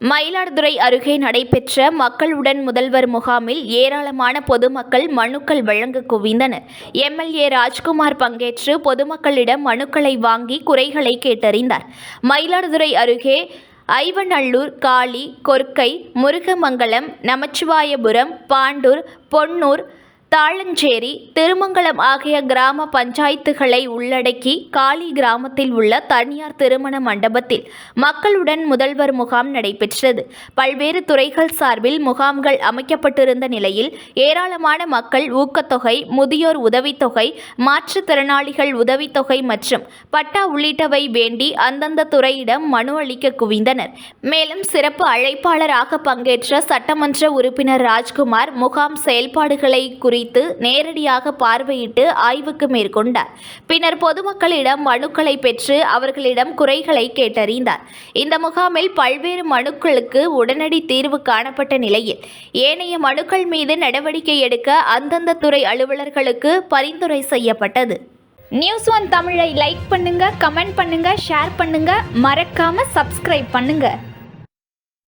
மயிலாடுதுறை அருகே நடைபெற்ற மக்களுடன் முதல்வர் முகாமில் ஏராளமான பொதுமக்கள் மனுக்கள் வழங்க குவிந்தனர். எம்எல்ஏ ராஜ்குமார் பங்கேற்று பொதுமக்களிடம் மனுக்களை வாங்கி குறைகளை கேட்டறிந்தார். மயிலாடுதுறை அருகே ஐவநல்லூர் காளி கொர்க்கை முருகமங்கலம் நமச்சிவாயபுரம் பாண்டூர் பொன்னூர் தாளஞ்சேரி திருமங்கலம் ஆகிய கிராம பஞ்சாயத்துகளை உள்ளடக்கி காளி கிராமத்தில் உள்ள தனியார் திருமண மண்டபத்தில் மக்களுடன் முதல்வர் முகாம் நடைபெற்றது. பல்வேறு துறைகள் சார்பில் முகாம்கள் அமைக்கப்பட்டிருந்த நிலையில் ஏராளமான மக்கள் ஊக்கத்தொகை முதியோர் உதவித்தொகை மாற்றுத்திறனாளிகள் உதவித்தொகை மற்றும் பட்டா உள்ளிட்டவை வேண்டி அந்தந்த துறையிடம் மனு அளிக்க குவிந்தனர். மேலும் சிறப்பு அழைப்பாளராக பங்கேற்ற சட்டமன்ற உறுப்பினர் ராஜ்குமார் முகாம் செயல்பாடுகளை குறித்து நேரடியாக பார்வையிட்டு ஆய்வுக்கு மேற்கொண்டார். பின்னர் பொதுமக்களிடம் மனுக்களை பெற்று அவர்களிடம் குறைகளை கேட்டறிந்தார். இந்த முகாமில் பல்வேறு மனுக்களுக்கு உடனடி தீர்வு காணப்பட்ட நிலையில் ஏனைய மனுக்கள் மீது நடவடிக்கை எடுக்க அந்தந்த துறை அலுவலர்களுக்கு பரிந்துரை செய்யப்பட்டது. நியூஸ் ஒன் தமிழை லைக் பண்ணுங்க கமெண்ட் பண்ணுங்க ஷேர் பண்ணுங்க. மறக்காம சப்ஸ்கிரைப் பண்ணுங்க.